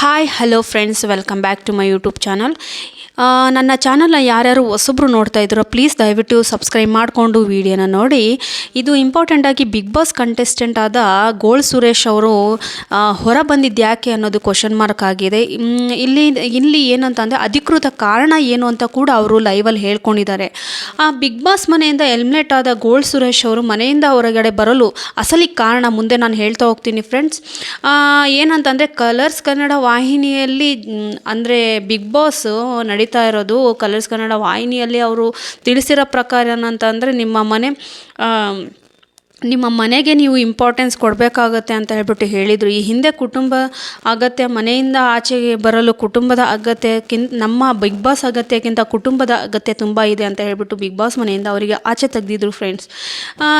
hi hello friends welcome back to my YouTube channel ನನ್ನ ಚಾನಲ್ನ ಯಾರ್ಯಾರು ಹೊಸಬ್ರು ನೋಡ್ತಾ ಇದ್ದೀರೋ ಪ್ಲೀಸ್ ದಯವಿಟ್ಟು ಸಬ್ಸ್ಕ್ರೈಬ್ ಮಾಡಿಕೊಂಡು ವೀಡಿಯೋನ ನೋಡಿ. ಇದು ಇಂಪಾರ್ಟೆಂಟಾಗಿ ಬಿಗ್ ಬಾಸ್ ಕಂಟೆಸ್ಟೆಂಟ್ ಆದ ಗೋಳ್ ಸುರೇಶ್ ಅವರು ಹೊರ ಬಂದಿದ್ಯಾಕೆ ಅನ್ನೋದು ಕ್ವಶನ್ ಮಾರ್ಕ್ ಆಗಿದೆ. ಇಲ್ಲಿ ಇಲ್ಲಿ ಇಲ್ಲಿ ಏನಂತಂದರೆ ಅಧಿಕೃತ ಕಾರಣ ಏನು ಅಂತ ಕೂಡ ಅವರು ಲೈವಲ್ಲಿ ಹೇಳ್ಕೊಂಡಿದ್ದಾರೆ. ಆ ಬಿಗ್ ಬಾಸ್ ಮನೆಯಿಂದ ಎಲಿಮಿನೇಟ್ ಆದ ಗೋಳ್ ಸುರೇಶ್ ಅವರು ಮನೆಯಿಂದ ಹೊರಗಡೆ ಬರಲು ಅಸಲಿ ಕಾರಣ ಮುಂದೆ ನಾನು ಹೇಳ್ತಾ ಹೋಗ್ತೀನಿ ಫ್ರೆಂಡ್ಸ್ ಏನಂತಂದರೆ ಕಲರ್ಸ್ ಕನ್ನಡ ವಾಹಿನಿಯಲ್ಲಿ, ಅಂದರೆ ಬಿಗ್ ಬಾಸ್ ನಡೀತಾ ಇರೋದು ಕಲರ್ಸ್ ಕನ್ನಡ ವಾಹಿನಿಯಲ್ಲಿ ಅವರು ತಿಳಿಸಿರೋ ಪ್ರಕಾರ ಏನಂತಂದರೆ ನಿಮ್ಮ ಮನೆ ನಿಮ್ಮ ಮನೆಗೆ ನೀವು ಇಂಪಾರ್ಟೆನ್ಸ್ ಕೊಡಬೇಕಾಗತ್ತೆ ಅಂತ ಹೇಳ್ಬಿಟ್ಟು ಹೇಳಿದರು. ಈ ಹಿಂದೆ ಕುಟುಂಬ ಅಗತ್ಯ, ಮನೆಯಿಂದ ಆಚೆಗೆ ಬರಲು ಕುಟುಂಬದ ಅಗತ್ಯಕ್ಕಿಂತ ನಮ್ಮ ಬಿಗ್ ಬಾಸ್ ಅಗತ್ಯಕ್ಕಿಂತ ಕುಟುಂಬದ ಅಗತ್ಯ ತುಂಬ ಇದೆ ಅಂತ ಹೇಳ್ಬಿಟ್ಟು ಬಿಗ್ ಬಾಸ್ ಮನೆಯಿಂದ ಅವರಿಗೆ ಆಚೆ ತೆಗೆದಿದ್ರು ಫ್ರೆಂಡ್ಸ್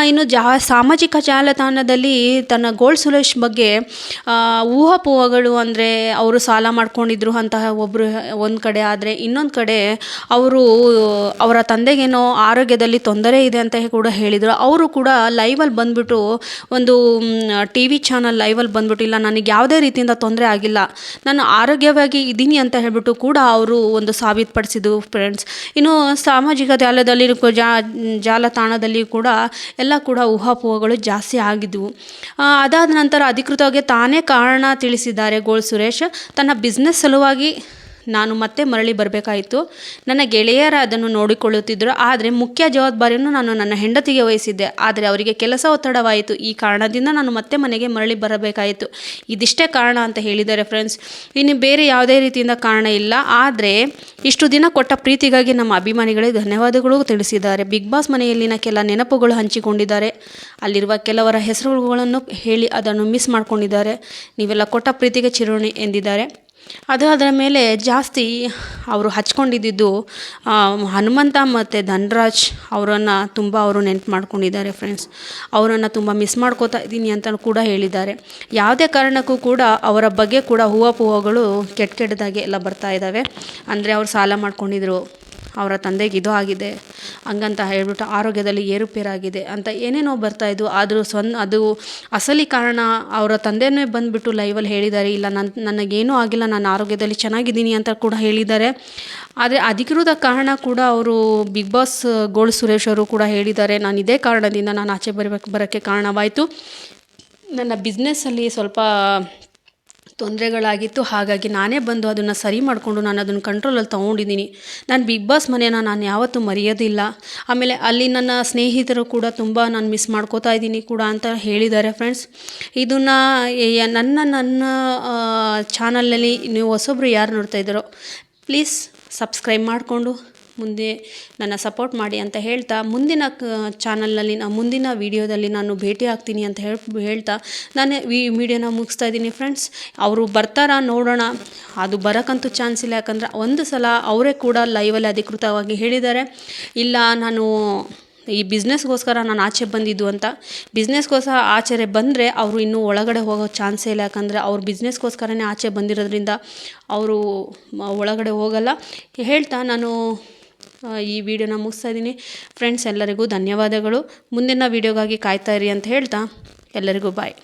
ಇನ್ನು ಜಾ, ಸಾಮಾಜಿಕ ಜಾಲತಾಣದಲ್ಲಿ ತನ್ನ ಗೋಲ್ಡ್ ಸುರೇಶ್ ಬಗ್ಗೆ ಊಹಾಪೋಹಗಳು ಅಂದರೆ ಅವರು ಸಾಲ ಮಾಡ್ಕೊಂಡಿದ್ರು ಅಂತಹ ಒಬ್ಬರು ಒಂದು ಕಡೆ ಆದರೆ ಇನ್ನೊಂದು ಕಡೆ ಅವರು ಅವರ ತಂದೆಗೇನೋ ಆರೋಗ್ಯದಲ್ಲಿ ತೊಂದರೆ ಇದೆ ಅಂತ ಕೂಡ ಹೇಳಿದರು. ಅವರು ಕೂಡ ಲೈವಲ್ಲಿ ಬಂದುಬಿಟ್ಟು ಒಂದು ಟಿ ವಿ ಚಾನಲ್ ಲೈವಲ್ಲಿ ಬಂದುಬಿಟ್ಟಿಲ್ಲ ನನಗೆ ಯಾವುದೇ ರೀತಿಯಿಂದ ತೊಂದರೆ ಆಗಿಲ್ಲ, ನಾನು ಆರೋಗ್ಯವಾಗಿ ಇದ್ದೀನಿ ಅಂತ ಹೇಳಿಬಿಟ್ಟು ಕೂಡ ಅವರು ಒಂದು ಸಾಬೀತುಪಡಿಸಿದ್ರು ಫ್ರೆಂಡ್ಸ್ ಇನ್ನು ಸಾಮಾಜಿಕ ಜಾಲದಲ್ಲಿ ಜಾ, ಜಾಲತಾಣದಲ್ಲಿ ಕೂಡ ಎಲ್ಲ ಕೂಡ ಊಹಾಪೋಹಗಳು ಜಾಸ್ತಿ ಆಗಿದ್ವು. ಅದಾದ ನಂತರ ಅಧಿಕೃತವಾಗಿ ತಾನೇ ಕಾರಣ ತಿಳಿಸಿದ್ದಾರೆ ಗೋಳ್ ಸುರೇಶ್. ತನ್ನ ಬಿಸ್ನೆಸ್ ಸಲುವಾಗಿ ನಾನು ಮತ್ತೆ ಮರಳಿ ಬರಬೇಕಾಯಿತು. ನನ್ನ ಗೆಳೆಯರ ಅದನ್ನು ನೋಡಿಕೊಳ್ಳುತ್ತಿದ್ದರು. ಆದರೆ ಮುಖ್ಯ ಜವಾಬ್ದಾರಿಯನ್ನು ನಾನು ನನ್ನ ಹೆಂಡತಿಗೆ ವಹಿಸಿದ್ದೆ. ಆದರೆ ಅವರಿಗೆ ಕೆಲಸ ಒತ್ತಡವಾಯಿತು. ಈ ಕಾರಣದಿಂದ ನಾನು ಮತ್ತೆ ಮನೆಗೆ ಮರಳಿ ಬರಬೇಕಾಯಿತು. ಇದಿಷ್ಟೇ ಕಾರಣ ಅಂತ ಹೇಳಿದ್ದಾರೆ ಫ್ರೆಂಡ್ಸ್ ಇನ್ನು ಬೇರೆ ಯಾವುದೇ ರೀತಿಯಿಂದ ಕಾರಣ ಇಲ್ಲ. ಆದರೆ ಇಷ್ಟು ದಿನ ಕೊಟ್ಟ ಪ್ರೀತಿಗಾಗಿ ನಮ್ಮ ಅಭಿಮಾನಿಗಳಿಗೆ ಧನ್ಯವಾದಗಳು ತಿಳಿಸಿದ್ದಾರೆ. ಬಿಗ್ ಬಾಸ್ ಮನೆಯಲ್ಲಿನ ಕೆಲ ನೆನಪುಗಳು ಹಂಚಿಕೊಂಡಿದ್ದಾರೆ. ಅಲ್ಲಿರುವ ಕೆಲವರ ಹೆಸರುಗಳನ್ನು ಹೇಳಿ ಅದನ್ನು ಮಿಸ್ ಮಾಡಿಕೊಂಡಿದ್ದಾರೆ. ನೀವೆಲ್ಲ ಕೊಟ್ಟ ಪ್ರೀತಿಗೆ ಚಿರೋಣಿ ಎಂದಿದ್ದಾರೆ. ಅದು ಅದರ ಮೇಲೆ ಜಾಸ್ತಿ ಅವರು ಹಚ್ಕೊಂಡಿದ್ದಿದ್ದು ಹನುಮಂತ ಮತ್ತು ಧನ್ರಾಜ್ ಅವರನ್ನು ತುಂಬ ಅವರು ನೆನ್ಪು ಮಾಡ್ಕೊಂಡಿದ್ದಾರೆ ಫ್ರೆಂಡ್ಸ್ ಅವರನ್ನು ತುಂಬ ಮಿಸ್ ಮಾಡ್ಕೋತಾ ಇದ್ದೀನಿ ಅಂತ ಕೂಡ ಹೇಳಿದ್ದಾರೆ. ಯಾವುದೇ ಕಾರಣಕ್ಕೂ ಕೂಡ ಅವರ ಬಗ್ಗೆ ಕೂಡ ಹೂವಪೂವಗಳು ಕೆಟ್ಟ ಕೆಟ್ಟದಾಗಿ ಎಲ್ಲ ಬರ್ತಾ ಇದ್ದಾವೆ. ಅಂದರೆ ಅವ್ರು ಸಾಲ ಮಾಡ್ಕೊಂಡಿದ್ರು. ಅವರ ತಂದೆಗೆ ಇದು ಆಗಿದೆ. ಹಂಗಂತ ಹೇಳ್ಬಿಟ್ಟು ಆರೋಗ್ಯದಲ್ಲಿ ಏರುಪೇರಾಗಿದೆ ಅಂತ ಏನೇನೋ ಬರ್ತಾ ಇದ್ವು. ಆದರೂ ಸ್ವನ್ ಅದು ಅಸಲಿ ಕಾರಣ ಅವರ ತಂದೆನೇ ಬಂದುಬಿಟ್ಟು ಲೈವಲ್ಲಿ ಹೇಳಿದ್ದಾರೆ, ಇಲ್ಲ ನನ್ನ ನನಗೇನೂ ಆಗಿಲ್ಲ, ನಾನು ಆರೋಗ್ಯದಲ್ಲಿ ಚೆನ್ನಾಗಿದ್ದೀನಿ ಅಂತ ಕೂಡ ಹೇಳಿದ್ದಾರೆ. ಆದರೆ ಅಧಿಕೃತ ಕಾರಣ ಕೂಡ ಅವರು ಬಿಗ್ ಬಾಸ್ ಗೋಲ್ಡ್ ಸುರೇಶ್ ಅವರು ಕೂಡ ಹೇಳಿದ್ದಾರೆ. ನಾನು ಇದೇ ಕಾರಣದಿಂದ ನಾನು ಆಚೆ ಬರಬೇಕು, ಬರೋಕ್ಕೆ ಕಾರಣವಾಯಿತು. ನನ್ನ ಬಿಸ್ನೆಸ್ಸಲ್ಲಿ ಸ್ವಲ್ಪ ತೊಂದರೆಗಳಾಗಿತ್ತು. ಹಾಗಾಗಿ ನಾನೇ ಬಂದು ಅದನ್ನು ಸರಿ ಮಾಡಿಕೊಂಡು ನಾನು ಅದನ್ನು ಕಂಟ್ರೋಲಲ್ಲಿ ತೊಗೊಂಡಿದ್ದೀನಿ. ನಾನು ಬಿಗ್ ಬಾಸ್ ಮನೇನ ನಾನು ಯಾವತ್ತೂ ಮರೆಯೋದಿಲ್ಲ. ಆಮೇಲೆ ಅಲ್ಲಿ ನನ್ನ ಸ್ನೇಹಿತರು ಕೂಡ ತುಂಬ ನಾನು ಮಿಸ್ ಮಾಡ್ಕೋತಾ ಇದ್ದೀನಿ ಕೂಡ ಅಂತ ಹೇಳಿದ್ದಾರೆ ಫ್ರೆಂಡ್ಸ್ ಇದನ್ನು ನನ್ನ ನನ್ನ ಚಾನಲಲ್ಲಿ ನೀವು ಹೊಸೊಬ್ರು ಯಾರು ನೋಡ್ತಾ ಇದ್ದಾರೋ ಪ್ಲೀಸ್ ಸಬ್ಸ್ಕ್ರೈಬ್ ಮಾಡಿಕೊಂಡು. ಮುಂದೆ ನನ್ನ ಸಪೋರ್ಟ್ ಮಾಡಿ ಅಂತ ಹೇಳ್ತಾ ಮುಂದಿನ ಕ ಚಾನಲ್ನಲ್ಲಿ ನಾ, ಮುಂದಿನ ವೀಡಿಯೋದಲ್ಲಿ ನಾನು ಭೇಟಿ ಆಗ್ತೀನಿ ಅಂತ ಹೇಳ್, ಹೇಳ್ತಾ ನಾನು ಈ ವಿಡಿಯೋನ ಮುಗಿಸ್ತಾ ಇದ್ದೀನಿ ಫ್ರೆಂಡ್ಸ್ ಅವರು ಬರ್ತಾರಾ ನೋಡೋಣ. ಅದು ಬರೋಕ್ಕಂತೂ ಚಾನ್ಸ್ ಇಲ್ಲ. ಯಾಕಂದರೆ ಒಂದು ಸಲ ಅವರೇ ಕೂಡ ಲೈವಲ್ಲಿ ಅಧಿಕೃತವಾಗಿ ಹೇಳಿದ್ದಾರೆ. ಇಲ್ಲ, ನಾನು ಈ ಬಿಸ್ನೆಸ್ಗೋಸ್ಕರ ನಾನು ಆಚೆ ಬಂದಿದ್ದು ಅಂತ. ಬಿಸ್ನೆಸ್ಗೋಸ್ಕರ ಆಚೆ ಬಂದರೆ ಅವರು ಇನ್ನೂ ಒಳಗಡೆ ಹೋಗೋ ಚಾನ್ಸೇ ಇಲ್ಲ. ಯಾಕಂದರೆ ಅವ್ರು ಬಿಸ್ನೆಸ್ಗೋಸ್ಕರನೇ ಆಚೆ ಬಂದಿರೋದ್ರಿಂದ ಅವರು ಒಳಗಡೆ ಹೋಗಲ್ಲ. ಹೇಳ್ತಾ ನಾನು ಈ ವಿಡಿಯೋನ ಮುಗಿಸ್ತಾ ಇದ್ದೀನಿ. ಫ್ರೆಂಡ್ಸ್ ಎಲ್ಲರಿಗೂ ಧನ್ಯವಾದಗಳು. ಮುಂದಿನ ವೀಡಿಯೋಗಾಗಿ ಕಾಯ್ತಾ ಇರಿ ಅಂತ ಹೇಳ್ತಾ, ಎಲ್ಲರಿಗೂ ಬಾಯ್